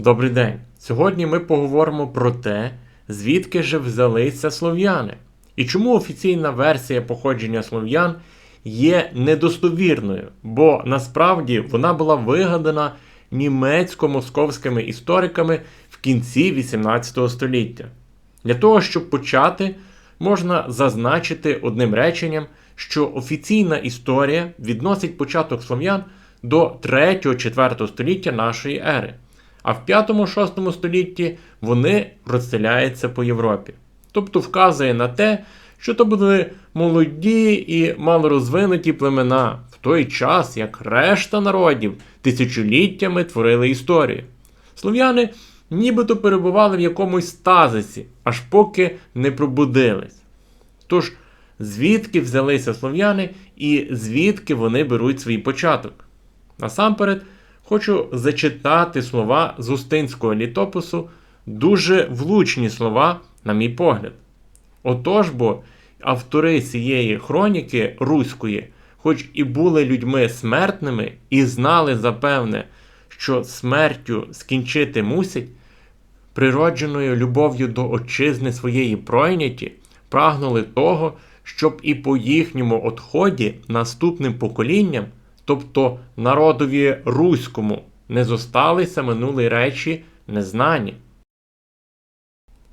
Добрий день! Сьогодні ми поговоримо про те, звідки же взялися слов'яни, і чому офіційна версія походження слов'ян є недостовірною, бо насправді вона була вигадана німецько-московськими істориками в кінці 18 століття. Для того, щоб почати, можна зазначити одним реченням, що офіційна історія відносить початок слов'ян до 3-4 століття нашої ери, а в 5-6 столітті вони розселяються по Європі. Тобто вказує на те, що то були молоді і малорозвинуті племена в той час, як решта народів тисячоліттями творили історію. Слов'яни нібито перебували в якомусь стазисі, аж поки не пробудились. Тож, звідки взялися слов'яни і звідки вони беруть свій початок? Насамперед, хочу зачитати слова з Устинського літопису, дуже влучні слова, на мій погляд. Отож бо автори цієї хроніки руської, хоч і були людьми смертними, і знали запевне, що смертю скінчити мусять, природженою любов'ю до отчизни своєї пройняті, прагнули того, щоб і по їхньому отході наступним поколінням, тобто народові руському, не зосталися минулі речі незнані.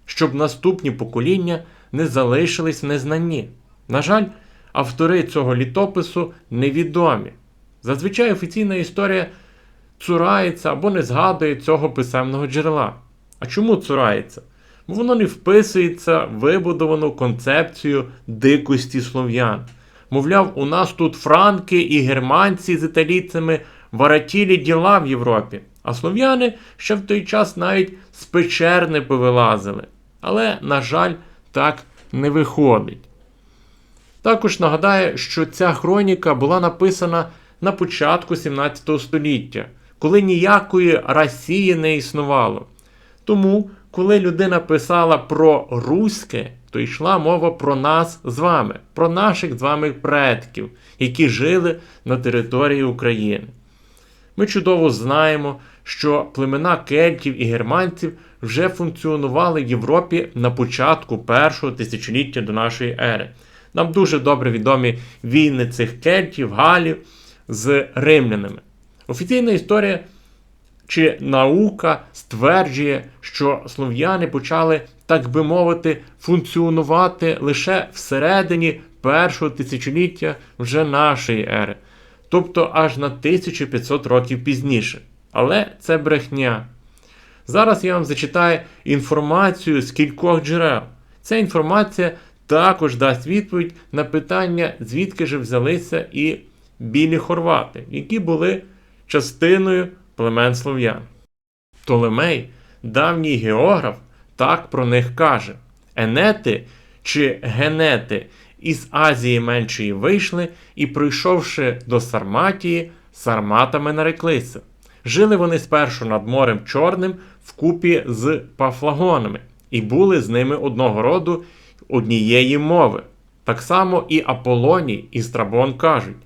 Щоб наступні покоління не залишились в незнанні. На жаль, автори цього літопису невідомі. Зазвичай офіційна історія цурається або не згадує цього писемного джерела. А чому цурається? Бо воно не вписується в вибудовану концепцію дикості слов'ян. Мовляв, у нас тут франки і германці з італійцями варатілі діла в Європі, а слов'яни ще в той час навіть з печер не повилазили. Але, на жаль, так не виходить. Також нагадаю, що ця хроніка була написана на початку 17 століття, коли ніякої Росії не існувало. Тому, коли людина писала про руське, то йшла мова про нас з вами, про наших з вами предків, які жили на території України. Ми чудово знаємо, що племена кельтів і германців вже функціонували в Європі на початку першого тисячоліття до нашої ери. Нам дуже добре відомі війни цих кельтів, галів з римлянами. Офіційна історія чи наука стверджує, що слов'яни почали, так би мовити, функціонувати лише всередині першого тисячоліття вже нашої ери, тобто аж на 1500 років пізніше. Але це брехня. Зараз я вам зачитаю інформацію з кількох джерел. Ця інформація також дасть відповідь на питання, звідки ж взялися і білі хорвати, які були частиною племен слов'ян. Толемей, давній географ, так про них каже: Енети чи генети із Азії Меншої вийшли і, прийшовши до Сарматії, сарматами нареклися. Жили вони спершу над морем Чорним вкупі з пафлагонами, і були з ними одного роду однієї мови. Так само і Аполоній і Страбон кажуть.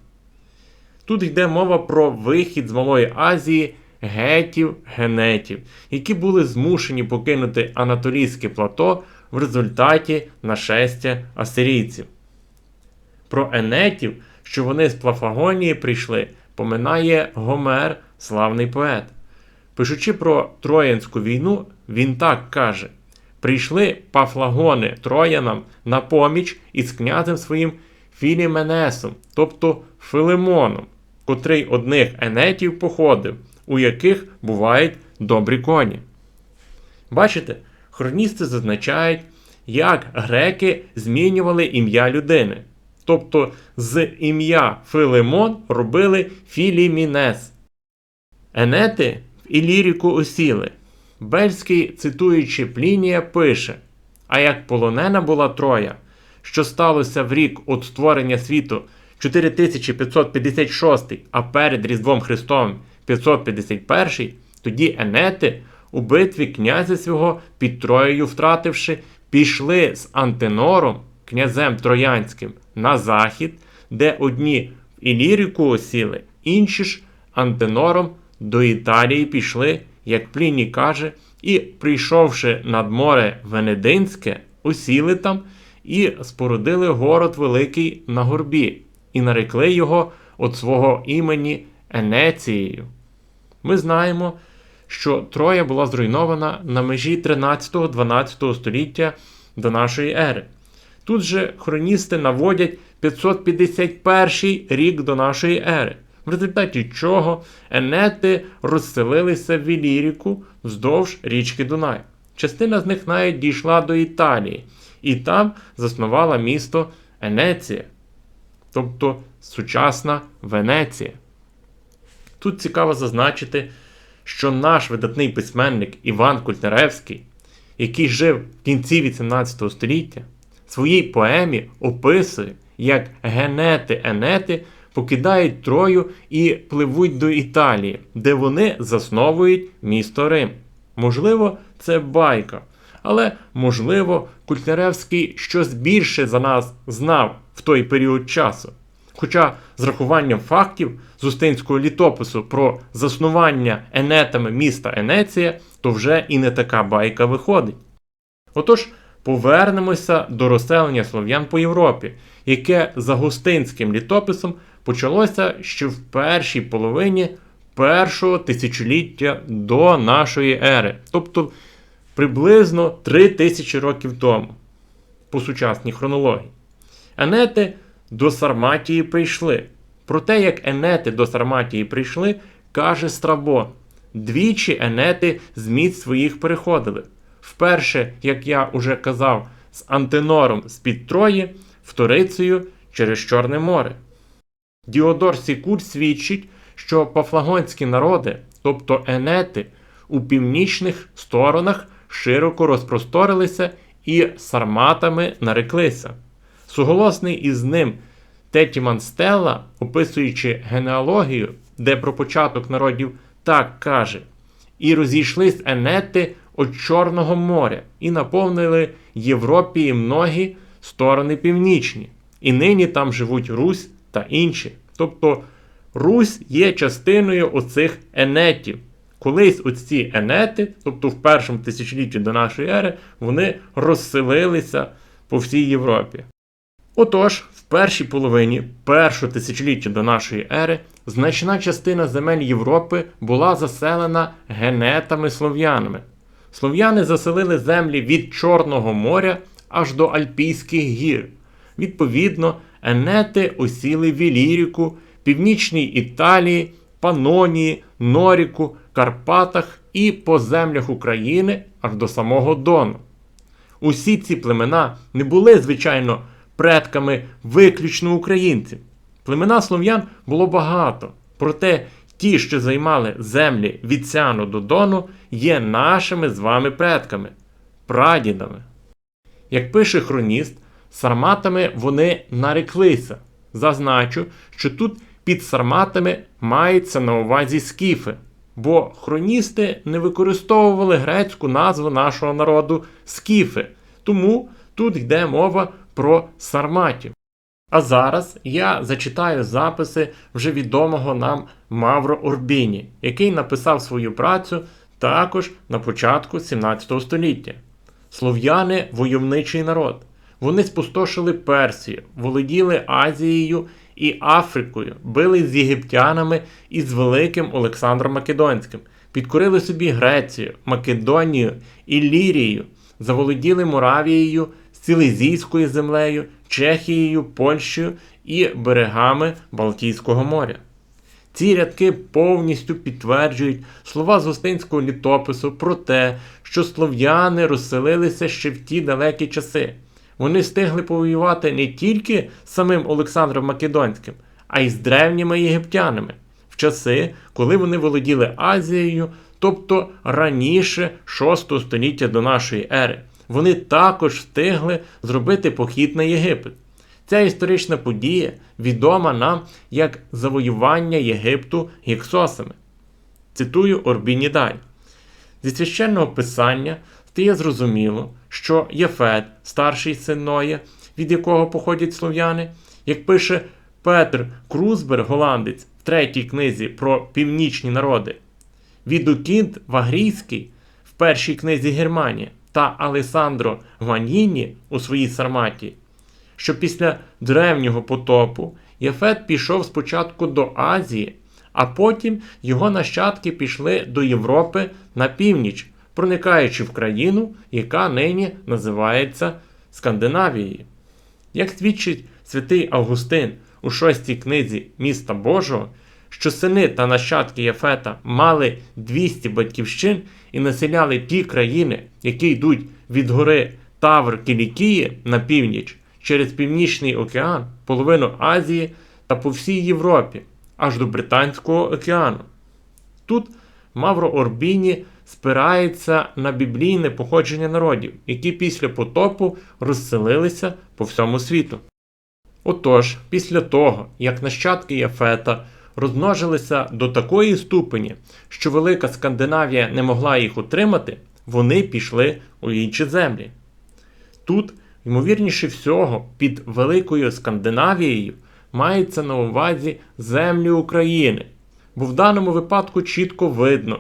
Тут йде мова про вихід з Малої Азії гетів, генетів, які були змушені покинути Анатолійське плато в результаті нашестя асирійців. Про енетів, що вони з Плафагонії прийшли, поминає Гомер, славний поет. Пишучи про Троянську війну, він так каже: прийшли пафлагони Троянам на поміч із князем своїм Філіменесом, тобто Филимоном, котрий одних енетів походив, у яких бувають добрі коні. Бачите, хроністи зазначають, як греки змінювали ім'я людини. Тобто з ім'я Филимон робили Філімінес. Енети в Іліріку осіли. Бельський, цитуючи Плінія, пише: А як полонена була Троя, що сталося в рік від створення світу 4556, а перед Різдвом Христовим 551, тоді енети у битві князя свого під Троєю втративши, пішли з Антенором, князем Троянським, на захід, де одні в Іліріку осіли, інші ж Антенором до Італії пішли як Пліній каже, і, прийшовши над море Венединське, осіли там і спорудили город великий на горбі, і нарекли його от свого імені Енецією. Ми знаємо, що Троя була зруйнована на межі 13-12 століття до нашої ери. Тут же хроністи наводять 551 рік до нашої ери, в результаті чого енети розселилися в Іліріку вздовж річки Дунай. Частина з них навіть дійшла до Італії, і там заснувала місто Енеція, тобто сучасна Венеція. Тут цікаво зазначити, що наш видатний письменник Іван Культаревський, який жив в кінці 18 століття, в своїй поемі описує, як генети-енети покидають Трою і пливуть до Італії, де вони засновують місто Рим. Можливо, це байка, але можливо, Культаревський щось більше за нас знав в той період часу. Хоча з рахуванням фактів з Устинського літопису про заснування енетами міста Енеція, то вже і не така байка виходить. Отож, повернемося до розселення слов'ян по Європі, яке за густинським літописом почалося ще в першій половині першого тисячоліття до нашої ери, тобто приблизно 3000 років тому, по сучасній хронології. Енети до Сарматії прийшли. Про те, як енети до Сарматії прийшли, каже Страбон. Двічі енети з міст своїх переходили. Вперше, як я уже казав, з Антенором з-під Трої, вторицею через Чорне море. Діодор Сікур свідчить, що пафлагонські народи, тобто енети, у північних сторонах широко розпросторилися і сарматами нареклися. Суголосний із ним Тетіман Стелла, описуючи генеалогію, де про початок народів так каже: І розійшлись енети від Чорного моря, і наповнили Європі многі сторони північні, і нині там живуть Русь та інші. Тобто Русь є частиною оцих енетів. Колись оці енети, тобто в першому тисячолітті до нашої ери, вони розселилися по всій Європі. Отож, в першій половині першого тисячоліття до нашої ери значна частина земель Європи була заселена генетами-слов'янами. Слов'яни заселили землі від Чорного моря аж до Альпійських гір. Відповідно, енети осіли в Іліріку, Північній Італії, Панонії, Норіку, Карпатах і по землях України аж до самого Дону. Усі ці племена не були, звичайно, предками виключно українців. Племена слов'ян було багато, проте ті, що займали землі від Сяну до Дону, є нашими з вами предками, прадідами. Як пише хроніст, сарматами вони нареклися. Зазначу, що тут під сарматами мається на увазі скіфи, бо хроністи не використовували грецьку назву нашого народу скіфи, тому тут йде мова про сарматів. А зараз я зачитаю записи вже відомого нам Мавро Орбіні, який написав свою працю також на початку 17 століття. Слов'яни войовничий народ. Вони спустошили Персію, володіли Азією і Африкою, били з єгиптянами і з великим Олександром Македонським, підкорили собі Грецію, Македонію і Лірію, заволоділи Моравією, Силезійською землею, Чехією, Польщею і берегами Балтійського моря. Ці рядки повністю підтверджують слова з гостинського літопису про те, що слов'яни розселилися ще в ті далекі часи. Вони встигли повоювати не тільки з самим Олександром Македонським, а й з древніми єгиптянами в часи, коли вони володіли Азією, тобто раніше 6 століття до нашої ери. Вони також встигли зробити похід на Єгипет. Ця історична подія відома нам як завоювання Єгипту гіксосами. Цитую Орбінідай. Зі священного писання стає зрозуміло, що Єфет, старший син Ноя, від якого походять слов'яни, як пише Петр Крузбер, голландець, в третій книзі про північні народи, Відукінт Вагрійський в першій книзі Германія та Алесандро Ваніні у своїй Сарматі, що після древнього потопу Єфет пішов спочатку до Азії, а потім його нащадки пішли до Європи на північ, проникаючи в країну, яка нині називається Скандинавією. Як свідчить святий Августин у шостій книзі міста Божого, що сини та нащадки Єфета мали 200 батьківщин і населяли ті країни, які йдуть від гори Тавр Кілікії на північ через Північний океан, половину Азії та по всій Європі, аж до Британського океану. Тут Мавро Орбіні спирається на біблійне походження народів, які після потопу розселилися по всьому світу. Отож, після того, як нащадки Яфета розмножилися до такої ступені, що Велика Скандинавія не могла їх утримати, вони пішли у інші землі. Тут, ймовірніше всього, під Великою Скандинавією мається на увазі землі України, бо в даному випадку чітко видно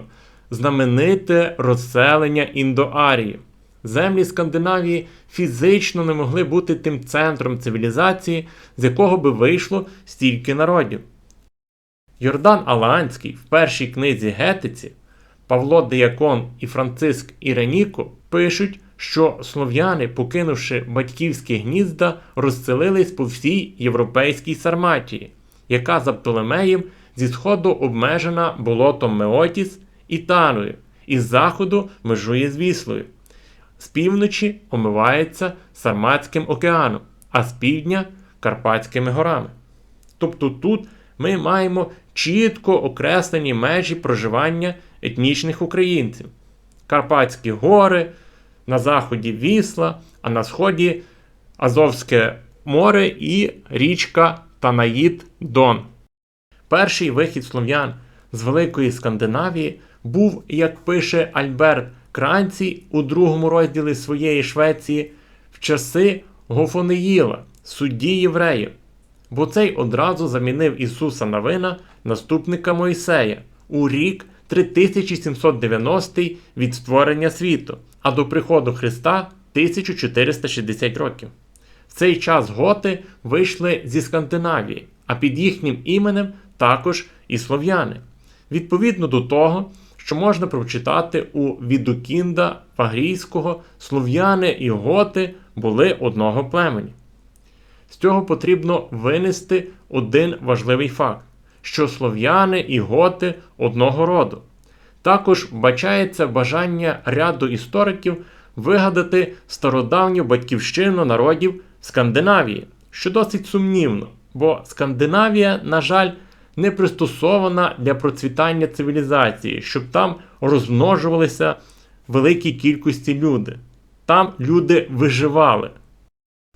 знамените розселення індоарії. Землі Скандинавії фізично не могли бути тим центром цивілізації, з якого би вийшло стільки народів. Йордан Аланський в першій книзі Гетиці, Павло Деякон і Франциск Іреніко пишуть, що слов'яни, покинувши батьківські гнізда, розселились по всій європейській Сарматії, яка за Птолемеєм зі сходу обмежена болотом Меотіс і Таною, з заходу межує з Віслою. З півночі омивається Сарматським океаном, а з півдня Карпатськими горами. Тобто тут ми маємо чітко окреслені межі проживання етнічних українців: Карпатські гори, на заході Вісла, а на сході Азовське море і річка Танаїд Дон. Перший вихід слов'ян з Великої Скандинавії був, як пише Альберт Кранцій у другому розділі своєї Швеції, в часи Гофонеїла, судді євреїв, бо цей одразу замінив Ісуса Навина, наступника Мойсея, у рік 3790 від створення світу, а до приходу Христа 1460 років. В цей час готи вийшли зі Скандинавії, а під їхнім іменем також і слов'яни. Відповідно до того, що можна прочитати у Відукінда Фагрійського, слов'яни і готи були одного племені. З цього потрібно винести один важливий факт, що слов'яни і готи одного роду. Також бачається бажання ряду істориків вигадати стародавню батьківщину народів Скандинавії, що досить сумнівно, бо Скандинавія, на жаль, не пристосована для процвітання цивілізації, щоб там розмножувалися великі кількості люди. Там люди виживали.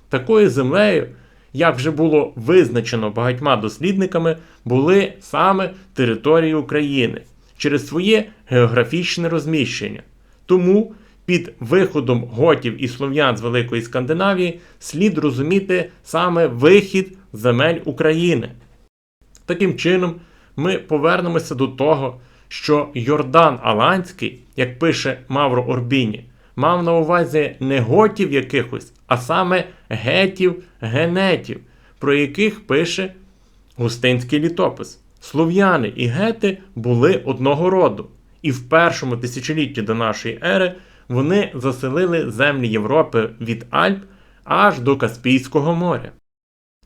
Такою землею, як вже було визначено багатьма дослідниками, були саме території України через своє географічне розміщення. Тому під виходом готів і слов'ян з Великої Скандинавії слід розуміти саме вихід земель України. Таким чином, ми повернемося до того, що Йордан Аланський, як пише Мавро Орбіні, мав на увазі не готів якихось, а саме гетів, генетів, про яких пише Густинський літопис. Слов'яни і гети були одного роду, і в першому тисячолітті до нашої ери вони заселили землі Європи від Альп аж до Каспійського моря.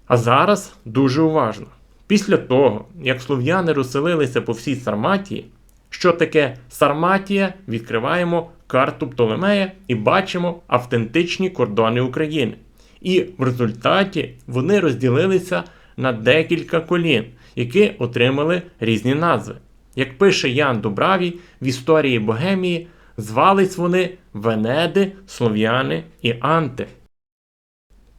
А зараз дуже уважно. Після того, як слов'яни розселилися по всій Сарматії, що таке Сарматія, відкриваємо карту Птолемея і бачимо автентичні кордони України. І в результаті вони розділилися на декілька колін, які отримали різні назви. Як пише Ян Дубравій в історії Богемії, звались вони Венеди, Слов'яни і Анти.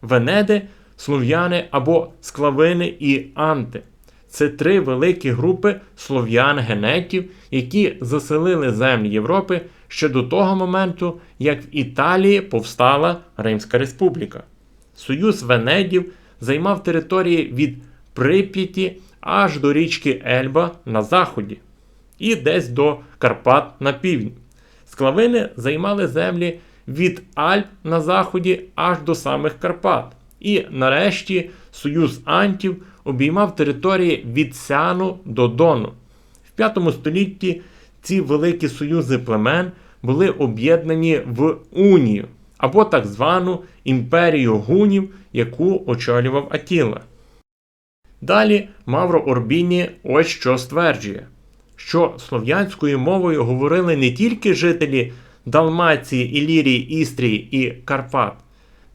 Венеди слов'яни або склавини і анти. Це три великі групи слов'ян-генетів, які заселили землі Європи ще до того моменту, як в Італії повстала Римська Республіка. Союз Венедів займав території від Прип'яті аж до річки Ельба на заході. і десь до Карпат на півдні. Склавини займали землі від Альп на заході аж до самих Карпат. І нарешті союз антів обіймав території від Сяну до Дону. В 5 столітті ці великі союзи племен були об'єднані в унію або так звану імперію гунів, яку очолював Атіла. Далі Мавро Орбіні ось що стверджує, що слов'янською мовою говорили не тільки жителі Далмації, Ілірії, Істрії і Карпат.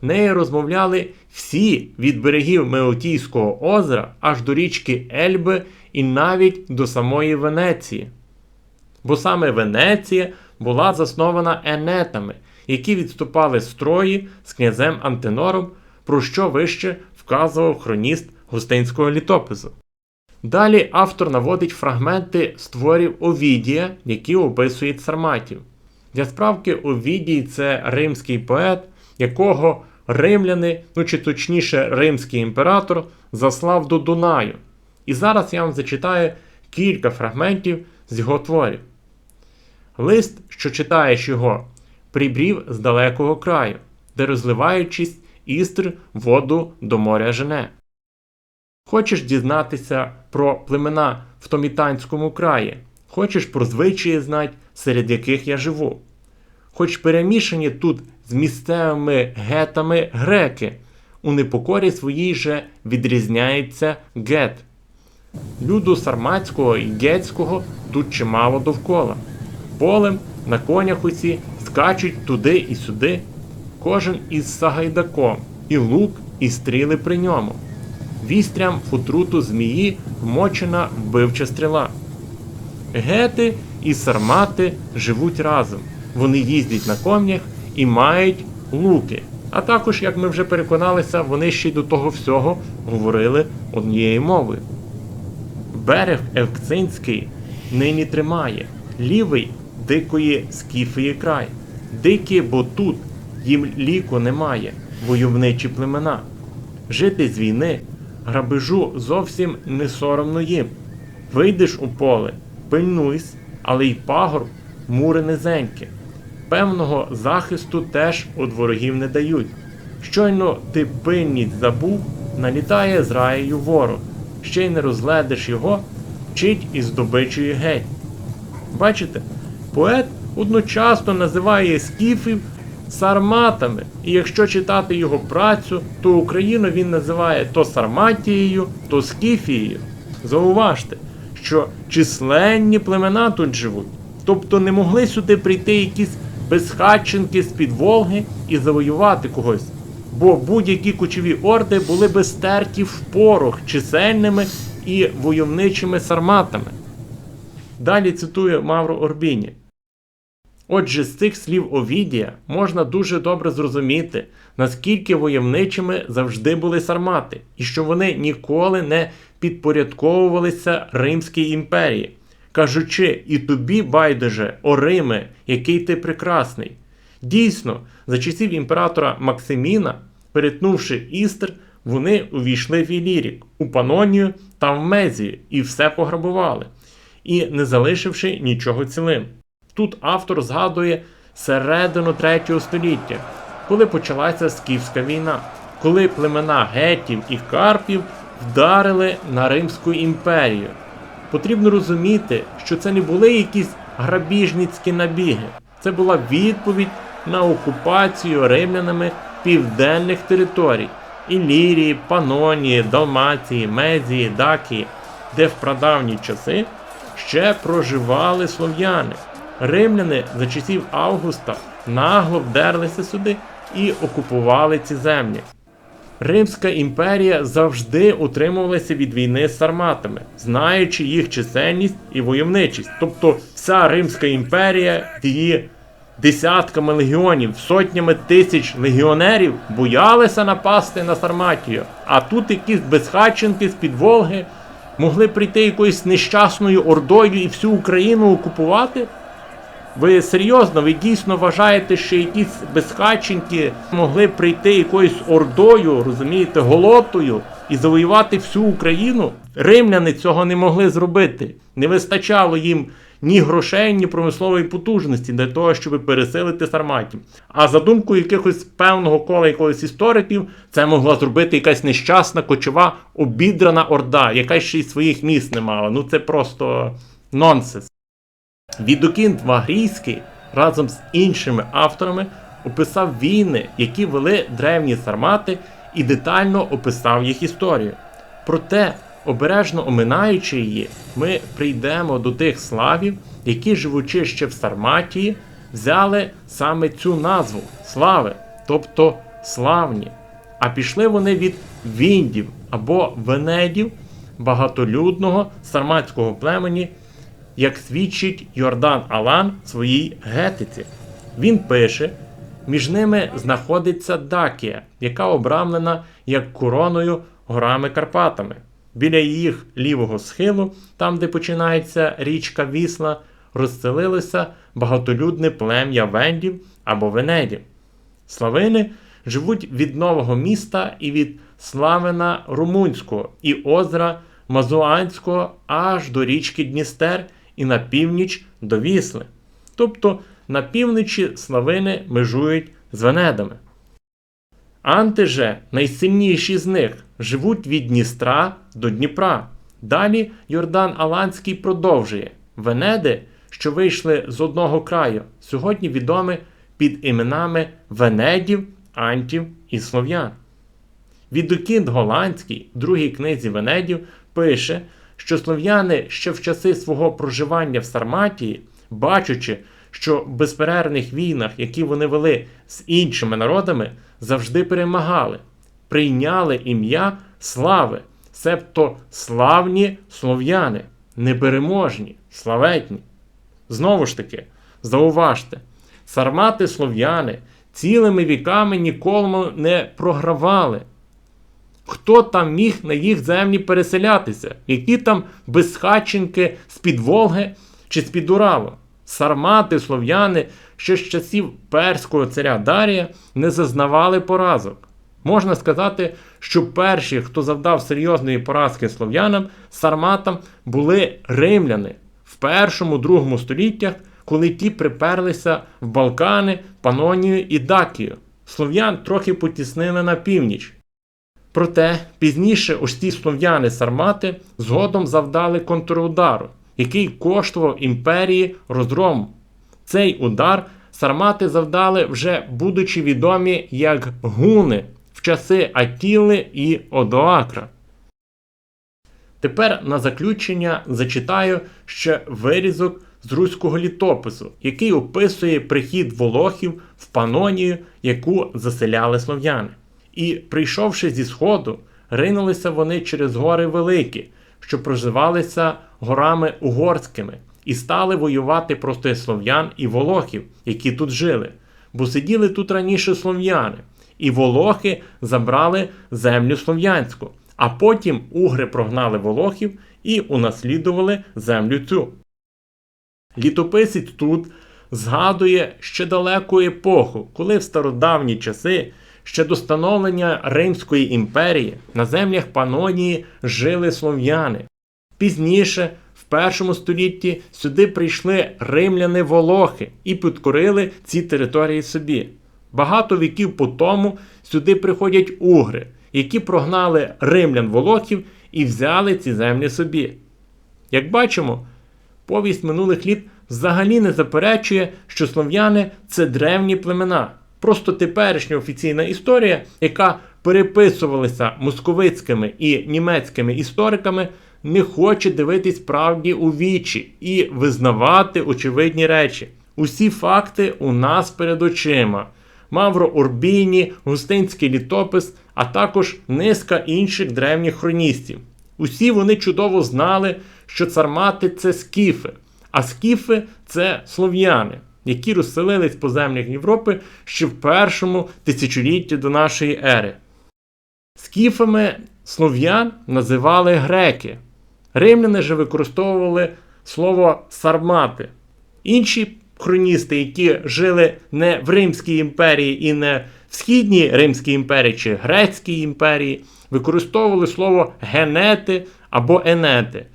Нею розмовляли всі від берегів Меотійського озера аж до річки Ельби і навіть до самої Венеції. Бо саме Венеція була заснована енетами, які відступали з Трої з князем Антенором, про що вище вказував хроніст Гостинського літопису. Далі автор наводить фрагменти з творів Овідія, які описують сарматів. Для справки Овідій це римський поет, якого римляни, ну чи точніше римський імператор, заслав до Дунаю. І зараз я вам зачитаю кілька фрагментів з його творів. Лист, що читаєш його, прибрів з далекого краю, де розливаючись, істр воду до моря жене. Хочеш дізнатися про племена в Томітанському краї, хочеш про звичаї знать, серед яких я живу. Хоч перемішані тут з місцевими гетами греки, у непокорі своїй же відрізняється гет. Люду сарматського і гетського тут чимало довкола. Полем на конях усі скачуть туди і сюди, кожен із сагайдаком, і лук, і стріли при ньому. Вістрям в отруту змії вмочена вбивча стріла. Гети і сармати живуть разом. Вони їздять на конях і мають луки. А також, як ми вже переконалися, вони ще й до того всього говорили однією мовою. Берег Евкцинський нині тримає, лівий дикої скіфії край. Дикі, бо тут їм ліку немає, войовничі племена. Жити з війни, грабежу зовсім не соромно їм. Вийдеш у поле, пильнуйсь, але й пагорб, мури низенькі. Певного захисту теж від ворогів не дають. Щойно ти пильність забув, налітає з раєю ворог, ще й не розгледиш його, вчить із здобичою геть. Бачите, поет одночасно називає скіфів сарматами, і якщо читати його працю, то Україну він називає то Сарматією, то Скіфією. Зауважте, що численні племена тут живуть, тобто не могли сюди прийти якісь безхатченки з-під Волги і завоювати когось. Бо будь-які кочові орди були би стерті в порох чисельними і войовничими сарматами. Далі цитую Мавро Орбіні. Отже, з цих слів Овідія можна дуже добре зрозуміти, наскільки войовничими завжди були сармати, і що вони ніколи не підпорядковувалися Римській імперії, кажучи, і тобі, байдуже, о Риме, який ти прекрасний. Дійсно, за часів імператора Максиміна, перетнувши Істр, вони увійшли в Ілірік, у Панонію та в Мезію і все пограбували, і не залишивши нічого цілим. Тут автор згадує середину 3 століття, коли почалася Скіфська війна, коли племена гетів і карпів вдарили на Римську імперію. Потрібно розуміти, що це не були якісь грабіжницькі набіги, це була відповідь на окупацію римлянами південних територій Ілірії, Панонії, Далмації, Мезії, Дакії, де в прадавні часи ще проживали слов'яни. Римляни за часів Августа нагло вдерлися сюди і окупували ці землі. Римська імперія завжди утримувалася від війни з сарматами, знаючи їх чисельність і войовничість. Тобто вся Римська імперія, її десятками легіонів, сотнями тисяч легіонерів боялися напасти на Сарматію. А тут якісь безхатченки з-під Волги могли прийти якоюсь нещасною ордою і всю Україну окупувати. Ви серйозно, ви дійсно вважаєте, що якісь безхатченки могли прийти якоюсь ордою, розумієте, голотою і завоювати всю Україну? Римляни цього не могли зробити. Не вистачало їм ні грошей, ні промислової потужності для того, щоб пересилити сарматів. А за думкою якихось певного кола якогось істориків, це могла зробити якась нещасна, кочова, обідрана орда, яка ще й своїх міст не мала. Ну це просто нонсенс. Відокінт Вагрійський разом з іншими авторами описав війни, які вели древні сармати, і детально описав їх історію. Проте, обережно оминаючи її, ми прийдемо до тих славів, які, живучи ще в Сарматії, взяли саме цю назву слави, тобто славні. А пішли вони від віндів або венедів багатолюдного сарматського племені, як свідчить Йордан Алан в своїй гетиці. Він пише: між ними знаходиться Дакія, яка обрамлена як короною горами Карпатами. Біля їх лівого схилу, там де починається річка Вісла, розселилося багатолюдне плем'я вендів або венедів. Славини живуть від нового міста і від Славина Румунського і озера Мазуанського аж до річки Дністер і на північ до Вісли. Тобто на півночі славини межують з Венедами. Анти же, найсильніші з них, живуть від Дністра до Дніпра. Далі Йордан Аланський продовжує Венеди, що вийшли з одного краю, сьогодні відомі під іменами Венедів, Антів і Слов'ян. Відокінт Голландський, другій книзі Венедів, пише, що слов'яни ще в часи свого проживання в Сарматії, бачачи, що в безперервних війнах, які вони вели з іншими народами, завжди перемагали, прийняли ім'я слави, себто славні слов'яни, непереможні, славетні. Знову ж таки, зауважте, сармати слов'яни цілими віками ніколи не програвали. Хто там міг на їх землі переселятися? Які там безхатченки з-під Волги чи з-під Уралу? Сармати, слов'яни ще з часів перського царя Дарія не зазнавали поразок. Можна сказати, що перші, хто завдав серйозної поразки слов'янам, сарматам, були римляни в першому другому століттях, коли ті приперлися в Балкани, Панонію і Дакію. Слов'ян трохи потіснили на північ. Проте пізніше ось ці слов'яни сармати згодом завдали контрудару, який коштував імперії розгрому. Цей удар сармати завдали вже будучи відомі як гуни в часи Атіли і Одоакра. Тепер на заключення зачитаю ще вирізок з руського літопису, який описує прихід волохів в Панонію, яку заселяли слов'яни. І, прийшовши зі сходу, ринулися вони через гори великі, що проживалися горами угорськими, і стали воювати проти слов'ян і волохів, які тут жили, бо сиділи тут раніше слов'яни, і волохи забрали землю слов'янську, а потім угри прогнали волохів і унаслідували землю цю. Літописець тут згадує ще далеку епоху, коли в стародавні часи, ще до становлення Римської імперії на землях Панонії жили слов'яни. Пізніше, в першому столітті, сюди прийшли римляни-волохи і підкорили ці території собі. Багато віків по тому сюди приходять угри, які прогнали римлян-волохів і взяли ці землі собі. Як бачимо, повість минулих літ взагалі не заперечує, що слов'яни це древні племена. Просто теперішня офіційна історія, яка переписувалася московицькими і німецькими істориками, не хоче дивитись правді у вічі і визнавати очевидні речі. Усі факти у нас перед очима. Мавро Урбіні, Густинський літопис, а також низка інших древніх хроністів. Усі вони чудово знали, що цармати це скіфи, а скіфи це слов'яни, які розселились по землях Європи ще в першому тисячолітті до нашої ери. Скіфами слов'ян називали греки. Римляни же використовували слово сармати. Інші хроністи, які жили не в Римській імперії і не в Східній Римській імперії чи Грецькій імперії, використовували слово генети або енети.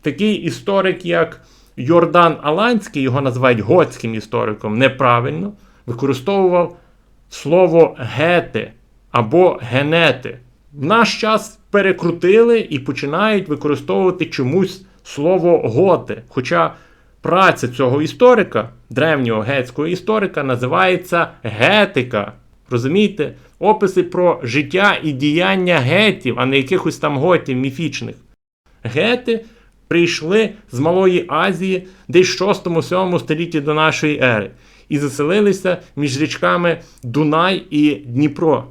Такий історик, як Йордан Аланський, його називають готським істориком, неправильно використовував слово гети або генети. В наш час перекрутили і починають використовувати чомусь слово готи. Хоча праця цього історика, древнього гетського історика, називається гетика. Розумієте? Описи про життя і діяння гетів, а не якихось там готів міфічних. Гети прийшли з Малої Азії десь в 6-7 столітті до нашої ери і заселилися між річками Дунай і Дніпро.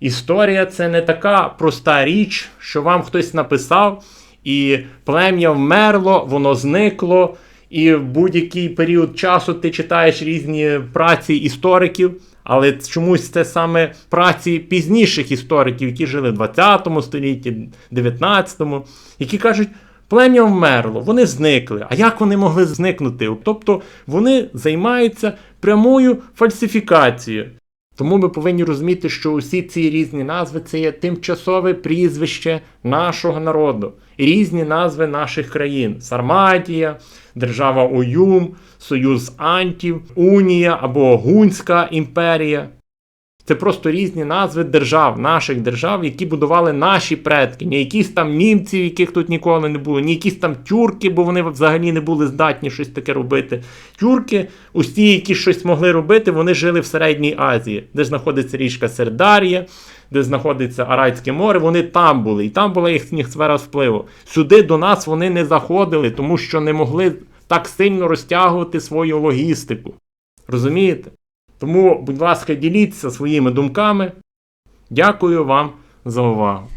Історія це не така проста річ, що вам хтось написав, і плем'я вмерло, воно зникло, і в будь-який період часу ти читаєш різні праці істориків. Але чомусь це саме праці пізніших істориків, які жили в 20 столітті, 19, які кажуть, плем'я вмерло, вони зникли. А як вони могли зникнути? Тобто вони займаються прямою фальсифікацією. Тому ми повинні розуміти, що усі ці різні назви це є тимчасове прізвище нашого народу, різні назви наших країн: Сарматія, Держава Оюм, Союз Антів, Унія або Гунська імперія. Це просто різні назви держав, наших держав, які будували наші предки, не якісь там німці, яких тут ніколи не було, ні якісь там тюрки, бо вони взагалі не були здатні щось таке робити. Тюрки, усі, які щось могли робити, вони жили в Середній Азії, де знаходиться річка Сердарія, де знаходиться Аральське море, вони там були, і там була їхня сфера впливу. Сюди до нас вони не заходили, тому що не могли так сильно розтягувати свою логістику. Розумієте? Тому, будь ласка, діліться своїми думками. Дякую вам за увагу.